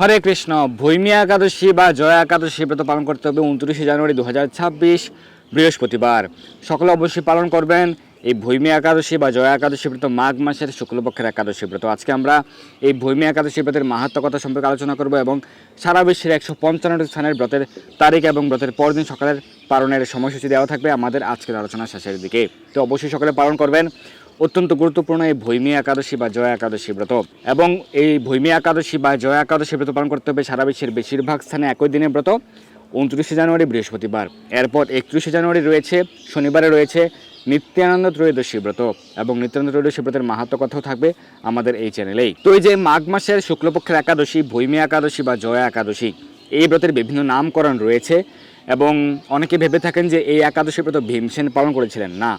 হরে কৃষ্ণ, ভৈমী একাদশী বা জয়া একাদশী ব্রত পালন করতে হবে উনত্রিশে জানুয়ারি দু হাজার ছাব্বিশ বৃহস্পতিবার। সকলে অবশ্যই পালন করবেন। এই ভৈমী একাদশী বা জয়া একাদশী ব্রত মাঘ মাসের শুক্লপক্ষের একাদশী ব্রত। আজকে আমরা এই ভৈমী একাদশী ব্রতের মাহাত্ম কথা সম্পর্কে আলোচনা করব এবং সারা বিশ্বের একশো পঞ্চান্নটি স্থানের ব্রতের তারিখ এবং ব্রতের পরদিন সকালের পালনের সময়সূচি দেওয়া থাকবে আমাদের আজকের আলোচনা শেষের দিকে। তো অবশ্যই সকলে পালন করবেন। অত্যন্ত গুরুত্বপূর্ণ এই ভৈমী একাদশী বা জয়া একাদশী ব্রত। এবং এই ভৈমী একাদশী বা জয়া একাদশী ব্রত পালন করতে হবে সারা বিশ্বের বেশিরভাগ স্থানে একই দিনে ব্রত। উনত্রিশে জানুয়ারি বৃহস্পতিবার। এরপর একত্রিশে জানুয়ারি রয়েছে, শনিবারে রয়েছে নিত্যানন্দ ত্রয়োদশী ব্রত এবং নিত্যানন্দ ত্রয়োদশী ব্রতের মাহাত্ম কথাও থাকবে আমাদের এই চ্যানেলেই। তো এই যে মাঘ মাসের শুক্লপক্ষের একাদশী, ভৈমী একাদশী বা জয়া একাদশী, এই ব্রতের বিভিন্ন নামকরণ রয়েছে এবং অনেকে ভেবে থাকেন যে এই একাদশী ব্রত ভীমসেন পালন করেছিলেন। না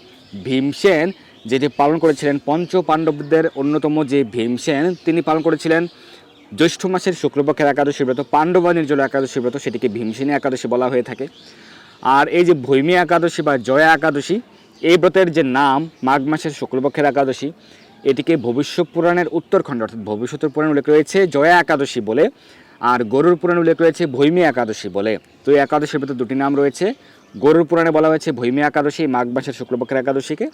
ভীমসেন যেটি পালন করেছিলেন পঞ্চ পাণ্ডবদের অন্যতম যে ভীমসেন তিনি পালন করেছিলেন জ্যৈষ্ঠ মাসের শুক্লপক্ষের একাদশী ব্রত, পাণ্ডবা নির্জল একাদশী ব্রত, সেটিকে ভীমসেনী একাদশী বলা হয়ে থাকে। আর এই যে ভৈমী একাদশী বা জয়া একাদশী এই ব্রতের যে নাম মাঘ মাসের শুক্লপক্ষের একাদশী, এটিকে ভবিষ্যৎ পুরাণের উত্তরখণ্ড অর্থাৎ ভবিষ্যতের পুরাণ উল্লেখ রয়েছে, জয়া একাদশী বলে, আর গরুর পুরাণ উল্লেখ রয়েছে ভৈমী একাদশী বলে। তো এই একাদশীর ভিতরে দুটি নাম রয়েছে, গরুর পুরাণে বলা হয়েছে ভৈমী একাদশী, মাঘ মাসের শুক্লপক্ষের একাদশীকে,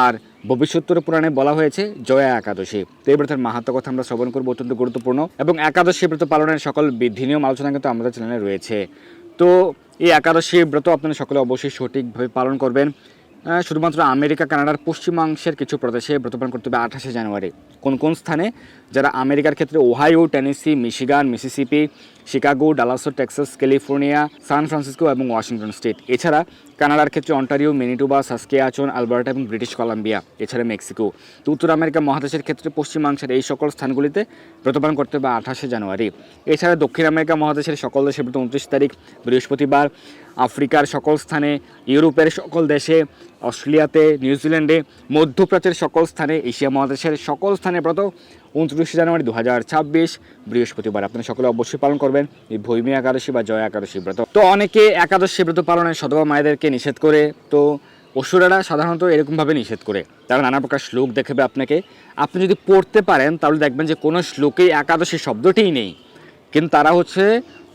আর ভবিষ্যত্তর পুরাণে বলা হয়েছে জয়া একাদশী। তো এই ব্রতের মাহাত্ম কথা আমরা শ্রবণ করব, অত্যন্ত গুরুত্বপূর্ণ, এবং একাদশী ব্রত পালনের সকল বিধি নিয়ম আলোচনা কিন্তু আমাদের চ্যানেলে রয়েছে। তো এই একাদশী ব্রত আপনারা সকলে অবশ্যই সঠিকভাবে পালন করবেন। শুধুমাত্র আমেরিকা, কানাডার পশ্চিমাংশের কিছু প্রদেশে ব্রতপালন করতে হবে আঠাশে জানুয়ারি। কোন কোন স্থানে? যারা আমেরিকার ক্ষেত্রে Ohio, Tennessee, Michigan, Mississippi, Chicago, ডালাসো, Texas, California, San Francisco এবং ওয়াশিংটন স্টেট। এছাড়া কানাডার ক্ষেত্রে অন্টারিও, মেনিটোবা, সাসকেয়াচন, আলবার্টা এবং ব্রিটিশ কলাম্বিয়া, এছাড়া মেক্সিকো। তো উত্তর আমেরিকা মহাদেশের ক্ষেত্রে পশ্চিমাংশের এই সকল স্থানগুলিতে ব্রতপালন করতে হবে আঠাশে জানুয়ারি। এছাড়া দক্ষিণ আমেরিকা মহাদেশের সকল দেশে ব্রত উনত্রিশ তারিখ, বৃহস্পতিবার আফ্রিকার সকল স্থানে, ইউরোপের সকল দেশে, অস্ট্রেলিয়াতে, নিউজিল্যান্ডে, মধ্যপ্রাচ্যের সকল স্থানে, এশিয়া মহাদেশের সকল স্থানে ব্রত উনত্রিশে জানুয়ারি দু হাজার ছাব্বিশ, বৃহস্পতিবার। আপনারা সকলে অবশ্যই পালন করবেন এই ভৈমী একাদশী বা জয় একাদশী ব্রত। তো অনেকে একাদশী ব্রত পালনের সদবা মায়েদেরকে নিষেধ করে, তো অসুরেরা সাধারণত এরকমভাবে নিষেধ করে। তারা নানা প্রকার শ্লোক দেখাবে আপনাকে। আপনি যদি পড়তে পারেন, তাহলে দেখবেন যে কোনো শ্লোকেই একাদশী শব্দটিই নেই। কিন্তু তারা হচ্ছে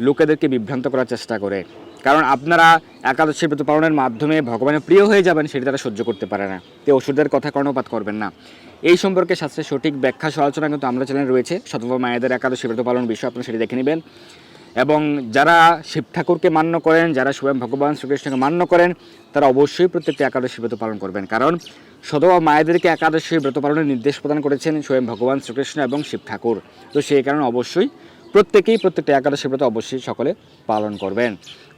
লোকেদেরকে বিভ্রান্ত করার চেষ্টা করে। কারণ আপনারা একাদশী ব্রত পালনের মাধ্যমে ভগবানের প্রিয় হয়ে যাবেন, সেটি তারা সহ্য করতে পারে না। তো ওষুধের কথা কর্ণপাত করবেন না। এই সম্পর্কে শাস্ত্রের সঠিক ব্যাখ্যা সহ আলোচনা কিন্তু আমরা চ্যানেল রয়েছে। শতভা মায়েদের একাদশী ব্রত পালন বিষয় আপনারা সেটি দেখে নেবেন। এবং যারা শিব ঠাকুরকে মান্য করেন, যারা স্বয়ং ভগবান শ্রীকৃষ্ণকে মান্য করেন, তারা অবশ্যই প্রত্যেকটি একাদশী ব্রত পালন করবেন। কারণ সদবা মায়েদেরকে একাদশী ব্রত পালনের নির্দেশ প্রদান করেছেন স্বয়ং ভগবান শ্রীকৃষ্ণ এবং শিব ঠাকুর। তো সেই কারণে অবশ্যই প্রত্যেকেই প্রত্যেকটা একাদশী ব্রত অবশ্যই সকলে পালন করবেন।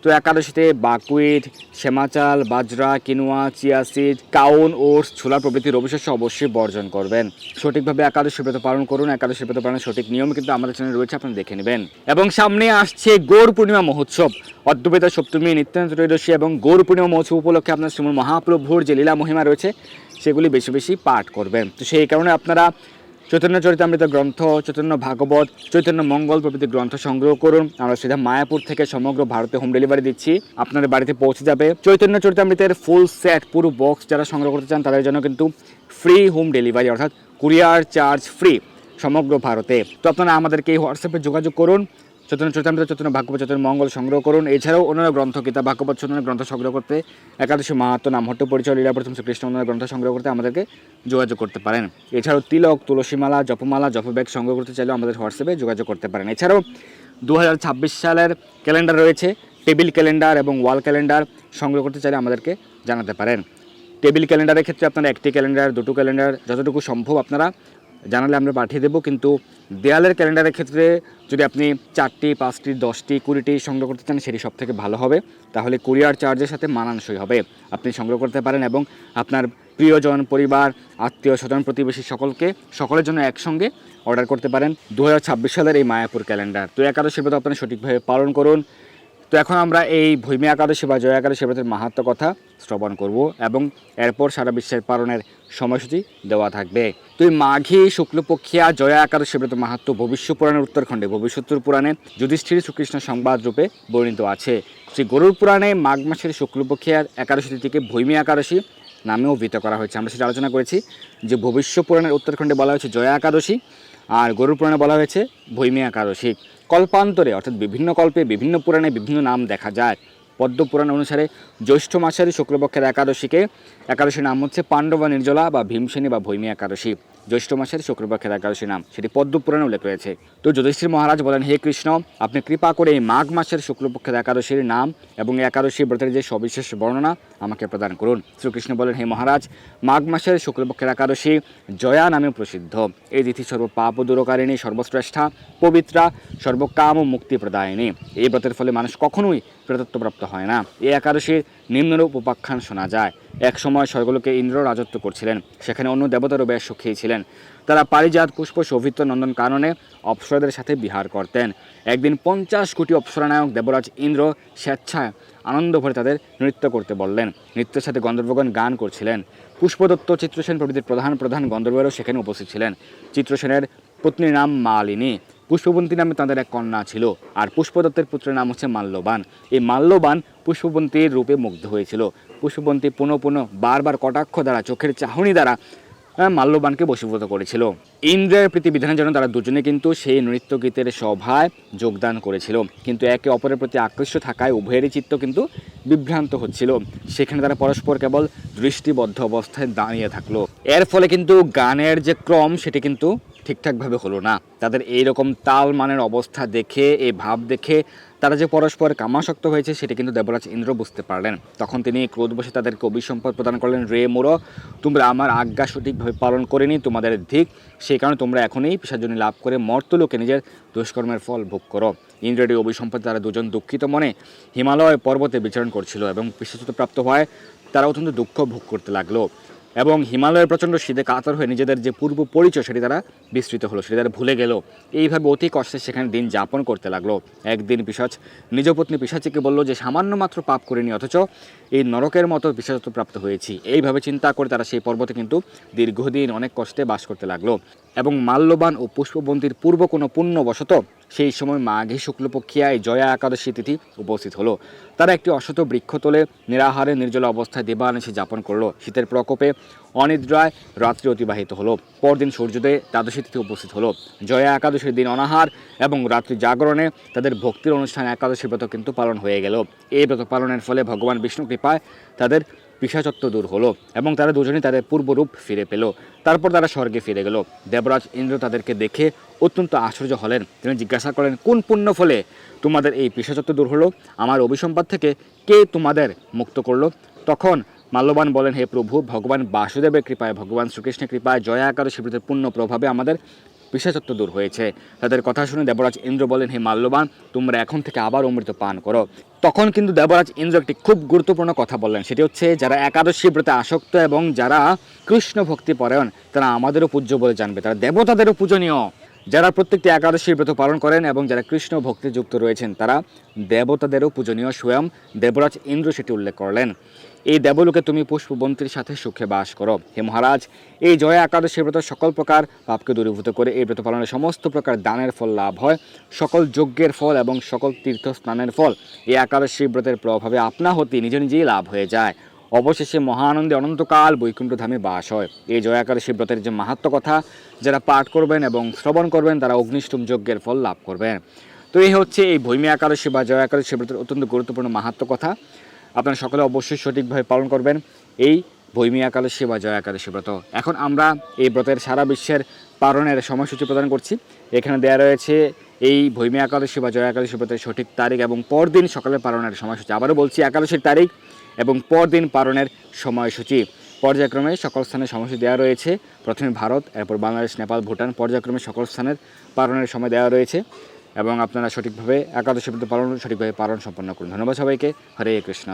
তো একাদশীতে বাকুইট, শ্যামাচাল, বাজরা, কিনোয়া, চিয়া সিড, কাউন, ওটস, ছোলা প্রভৃতি রবিশস্য অবশ্যই বর্জন করবেন। সঠিকভাবে একাদশী ব্রত পালন করুন। একাদশী ব্রত পালনের সঠিক নিয়ম কিন্তু আমাদের চ্যানেলে রয়েছে, আপনারা দেখে নেবেন। এবং সামনে আসছে গৌর পূর্ণিমা মহোৎসব। অদ্বৈত সপ্তমী নিত্যান্ত ত্রয়োদশী এবং গৌর পূর্ণিমা মহোৎসব উপলক্ষে আপনার শ্রীমন মহাপ্রভুর যে লীলা মহিমা রয়েছে, সেগুলি বেশি বেশি পাঠ করবেন। তো সেই কারণে আপনারা চৈতন্য চরিতামৃত গ্রন্থ, চৈতন্য ভাগবত, চৈতন্য মঙ্গল প্রভৃতি গ্রন্থ সংগ্রহ করুন। আমরা সেটা মায়াপুর থেকে সমগ্র ভারতে হোম ডেলিভারি দিচ্ছি। আপনাদের বাড়িতে পৌঁছে যাবে। চৈতন্য চরিতামৃতের ফুল সেট পুরো বক্স যারা সংগ্রহ করতে চান, তাদের জন্য কিন্তু ফ্রি হোম ডেলিভারি অর্থাৎ কুরিয়ার চার্জ ফ্রি সমগ্র ভারতে। তো আপনারা আমাদেরকে এই হোয়াটসঅ্যাপে যোগাযোগ করুন। চৈতন্য চৈতামৃত, চৈতন্য ভাগবত, চৈতন্য মঙ্গল সংগ্রহ করুন। এছাড়াও অন্যান্য গ্রন্থ, কিতাব, ভাগবত, চৈতন্য গ্রন্থ সংগ্রহ করতে একাদশী মাহাত্ম নামহট্ট, পরিচয়, লীলা, প্রথম শ্রীকৃষ্ণ অন্যান্য গ্রন্থ সংগ্রহ করতে আমাদেরকে যোগাযোগ করতে পারেন। এছাড়াও তিলক, তুলসীমালা, জপমালা, জপব্যাগ সংগ্রহ করতে চাইলেও আমাদের হোয়াটসঅ্যাপে যোগাযোগ করতে পারেন। এছাড়াও দু হাজার ছাব্বিশ সালের ক্যালেন্ডার রয়েছে, টেবিল ক্যালেন্ডার এবং ওয়াল ক্যালেন্ডার সংগ্রহ করতে চাইলে আমাদেরকে জানাতে পারেন। টেবিল ক্যালেন্ডারের ক্ষেত্রে আপনারা একটি ক্যালেন্ডার, দুটো ক্যালেন্ডার, যতটুকু সম্ভব আপনারা জানালে আমরা পাঠিয়ে দেবো। কিন্তু দেয়ালের ক্যালেন্ডারের ক্ষেত্রে যদি আপনি চারটি, পাঁচটি, দশটি, কুড়িটি সংগ্রহ করতে চান, সেটি সব থেকে ভালো হবে। তাহলে কুরিয়ার চার্জের সাথে মানানসই হবে। আপনি সংগ্রহ করতে পারেন এবং আপনার প্রিয়জন, পরিবার, আত্মীয় স্বজন, প্রতিবেশী সকলকে, সকলের জন্য একসঙ্গে অর্ডার করতে পারেন। দু হাজার ছাব্বিশ সালের এই মায়াপুর ক্যালেন্ডার। তো একাদশীর ব্রত আপনারা সঠিকভাবে পালন করুন। তো এখন আমরা এই ভূমি একাদশী বা জয় একাদশী ব্রতের মাহাত্ম কথা শ্রবণ করব এবং এরপর সারা বিশ্বের পালনের সময়সূচি দেওয়া থাকবে। তো এই মাঘী শুক্লপক্ষিয়া জয়া একাদশী ব্রত মাহাত্ম ভবিষ্য পুরাণের উত্তরখণ্ডে, ভবিষ্যত্তর পুরাণে যুধিষ্ঠির শ্রীকৃষ্ণ সংবাদ রূপে বর্ণিত আছে। শ্রী গরুর পুরাণে মাঘ মাসের শুক্লপক্ষিয়ার একাদশী তিথিকে ভৈমী একাদশী নামেও অভিহিত করা হয়েছে। আমরা সেটা আলোচনা করেছি যে ভবিষ্য পুরাণের উত্তরখণ্ডে বলা হয়েছে জয়া একাদশী। আর গরুর পুরাণে বলা হয়েছে ভৈমিয়া কারসিক কল্পান্তরে, অর্থাৎ বিভিন্ন কল্পে বিভিন্ন পুরাণে বিভিন্ন নাম দেখা যায়। পদ্ম পুরাণ অনুসারে জ্যৈষ্ঠ মাসের শুক্লপক্ষের একাদশীকে, একাদশীর নাম হচ্ছে পাণ্ডবা নির্জলা বা ভীমসেনী বা ভৈমী একাদশী। জ্যৈষ্ঠ মাসের শুক্লপক্ষের একাদশী নাম। সেটি পদ্ম পুরাণে উল্লেখ রয়েছে। তো যুধিষ্ঠির মহারাজ বলেন, হে কৃষ্ণ, আপনি কৃপা করে এই মাঘ মাসের শুক্লপক্ষের একাদশীর নাম এবং একাদশী ব্রতের যে সবিশেষ বর্ণনা আমাকে প্রদান করুন। শ্রীকৃষ্ণ বলেন, হে মহারাজ, মাঘ মাসের শুক্লপক্ষের একাদশী জয়া নামে প্রসিদ্ধ। এই তিথি সর্ব পাপ দূরকারিণী, সর্বশ্রেষ্ঠা, পবিত্রা, সর্বকাম ও মুক্তি প্রদায়িনী। এই ব্রতের ফলে মানুষ কখনোই প্রেতত্বপ্রাপ্ত হয় না। এই একাদশীর নিম্নরূপ উপাখ্যান শোনা যায়। এক সময় স্বর্গলোকে ইন্দ্র রাজত্ব করছিলেন। সেখানে অন্য দেবতারও বেশ সুখী ছিলেন। তারা পারিজাত পুষ্প শোভিত নন্দন কাননে অপ্সরাদের সাথে বিহার করতেন। একদিন পঞ্চাশ কোটি অপ্সরানায়ক দেবরাজ ইন্দ্র স্বেচ্ছায় আনন্দ ভরে তাদের নৃত্য করতে বললেন। নৃত্যের সাথে গন্ধর্বগণ গান করছিলেন। পুষ্পদত্ত চিত্রসেন প্রভৃতির প্রধান প্রধান গন্ধর্বেরও সেখানে উপস্থিত ছিলেন। চিত্রসেনের পত্নীর নাম মালিনী। পুষ্পবন্তী নামে তাদের এক কন্যা ছিল, আর পুষ্পদত্তের পুত্রের নাম হচ্ছে মাল্যবান। এই মাল্যবান পুষ্পবন্তীর রূপে মুগ্ধ হয়েছিল। পুষ্পবন্তী পুনঃ পুনঃ বারবার কটাক্ষ দ্বারা, চোখের চাহনি দ্বারা মাল্যবানকে বশীভূত করেছিল। ইন্দ্রের প্রীতি বিধানের জন্য তারা দুজনে কিন্তু সেই নৃত্য গীতের সভায় যোগদান করেছিল। কিন্তু একে অপরের প্রতি আকৃষ্ট থাকায় উভয়েরই চিত্ত কিন্তু বিভ্রান্ত হচ্ছিল। সেখানে তারা পরস্পর কেবল দৃষ্টিবদ্ধ অবস্থায় দাঁড়িয়ে থাকল। এর ফলে কিন্তু গানের যে ক্রম, সেটি কিন্তু ঠিকঠাকভাবে হলো না। তাদের এইরকম তাল মানের অবস্থা দেখে, এই ভাব দেখে তারা যে পরস্পর কামাসক্ত হয়েছে, সেটি কিন্তু দেবরাজ ইন্দ্র বুঝতে পারলেন। তখন তিনি ক্রোধ বসে তাদেরকে অভিসম্পদ প্রদান করলেন, রে মোর, তোমরা আমার আজ্ঞা সঠিকভাবে পালন করেনি, তোমাদের ধিক, সেই কারণে তোমরা এখনই পিসাজনী লাভ করে মর্তলোকে নিজের দুষ্কর্মের ফল ভোগ করো। ইন্দ্রের এই অভিসম্পদ তারা দুজন দুঃখিত মনে হিমালয় পর্বতে বিচরণ করছিল এবং পিসাচুত প্রাপ্ত হয় তারা অত্যন্ত দুঃখ ভোগ করতে লাগল। এবং হিমালয়ের প্রচণ্ড শীতে কাতর হয়ে নিজেদের যে পূর্ব পরিচয় সেটি তারা বিস্তৃত হলো, সেটি তারা ভুলে গেল। এইভাবে অতি কষ্টে সেখানে দিন যাপন করতে লাগল। একদিন পিসাচ নিজ পত্নী পিসাচিকে বলল যে, সামান্য মাত্র পাপ করিনি, অথচ এই নরকের মতো বিশেষত্ব প্রাপ্ত হয়েছি। এইভাবে চিন্তা করে তারা সেই পর্বতে কিন্তু দীর্ঘদিন অনেক কষ্টে বাস করতে লাগল। এবং মাল্যবান ও পুষ্পবন্তীর পূর্ব কোনো পুণ্যবশত সেই সময় মাঘী শুক্লপক্ষিয়ায় জয়া একাদশী তিথি উপস্থিত হলো। তারা একটি অশত বৃক্ষ তোলে, নিরাহারে নির্জল অবস্থায় দেবানিশে যাপন করল। শীতের প্রকোপে অনিদ্রায় রাত্রি অতিবাহিত হলো। পরদিন সূর্যোদয়ে দ্বাদশী তিথি উপস্থিত হলো। জয়া একাদশীর দিন অনাহার এবং রাত্রি জাগরণে তাদের ভক্তির অনুষ্ঠান একাদশী ব্রত কিন্তু পালন হয়ে গেল। এই ব্রত পালনের ফলে ভগবান বিষ্ণু কৃপায় তাদের পিসাচত্ব দূর হলো এবং তারা দুজনেই তাদের পূর্বরূপ ফিরে পেল। তারপর তারা স্বর্গে ফিরে গেল। দেবরাজ ইন্দ্র তাদেরকে দেখে অত্যন্ত আশ্চর্য হলেন। তিনি জিজ্ঞাসা করেন, কোন পুণ্য ফলে তোমাদের এই পিসাচত্ব দূর হলো? আমার অভিসম্পাদ থেকে কে তোমাদের মুক্ত করল? তখন মাল্যবান বলেন, হে প্রভু, ভগবান বাসুদেবের কৃপায়, ভগবান শ্রীকৃষ্ণের কৃপায় জয়া একাদশী ব্রতের পূর্ণ প্রভাবে আমাদের পিসাচত্ব দূর হয়েছে। তাদের কথা শুনে দেবরাজ ইন্দ্র বলেন, হে মাল্যবান, তোমরা এখন থেকে আবার অমৃত পান করো। তখন কিন্তু দেবরাজ ইন্দ্র একটি খুব গুরুত্বপূর্ণ কথা বললেন। সেটি হচ্ছে যারা একাদশী ব্রতে আসক্ত এবং যারা কৃষ্ণ ভক্তি পরায়ণ, তারা আমাদেরও পূজ্য বলে জানবে। তারা দেবতাদেরও পূজনীয়। যারা প্রত্যেকটি একাদশী ব্রত পালন করেন এবং যারা কৃষ্ণ ভক্তি যুক্ত রয়েছেন, তারা দেবতাদেরও পূজনীয় স্বয়ং দেবরাজ ইন্দ্র সেটি উল্লেখ করলেন। এই দেবলোকে তুমি পুষ্পবন্তীর সাথে সুখে বাস করো। হে মহারাজ, এই জয়া একাদশী ব্রত সকল প্রকার পাপকে দূরীভূত করে এই ব্রত পালনের সমস্ত প্রকার দানের ফল লাভ হয়। সকল যজ্ঞের ফল এবং সকল তীর্থ স্নানের ফল এই একাদশী ব্রতের প্রভাবে আপনা হতে নিজে নিজেই লাভ হয়ে যায়। অবশেষে মহানন্দে অনন্তকাল বৈকুণ্ঠ ধামে বাস হয়। এই জয়া একাদশী ব্রতের যে মাহাত্ম কথা, যারা পাঠ করবেন এবং শ্রবণ করবেন, তারা অগ্নিষ্টম যজ্ঞের ফল লাভ করবেন। তো এই হচ্ছে এই ভৈমী একাদশী বা জয়া একাদশী ব্রতের অত্যন্ত গুরুত্বপূর্ণ মাহাত্ম কথা। আপনারা সকলে অবশ্যই সঠিকভাবে পালন করবেন এই ভৈমী একাদশী বা জয়া একাদশী ব্রত এখন আমরা এই ব্রতের সারা বিশ্বের পালনের সময়সূচি প্রদান করছি। এখানে দেওয়া রয়েছে এই ভৈমী একাদশী বা জয় একাদশী ব্রতের সঠিক তারিখ এবং পরদিন সকালে পালনের সময়সূচি। আবারও বলছি, একাদশীর তারিখ এবং পরদিন পালনের সময়সূচি। পর্যায়ক্রমে সকল স্থানে সময়সূচি দেওয়া রয়েছে। প্রথমে ভারত, এরপর বাংলাদেশ, নেপাল, ভুটান। পর্যায়ক্রমে সকল স্থানের পালনের সময় দেওয়া রয়েছে এবং আপনারা সঠিকভাবে একাদশী ব্রত পালন, সঠিকভাবে পালন সম্পন্ন করুন। ধন্যবাদ সবাইকে। হরে কৃষ্ণ।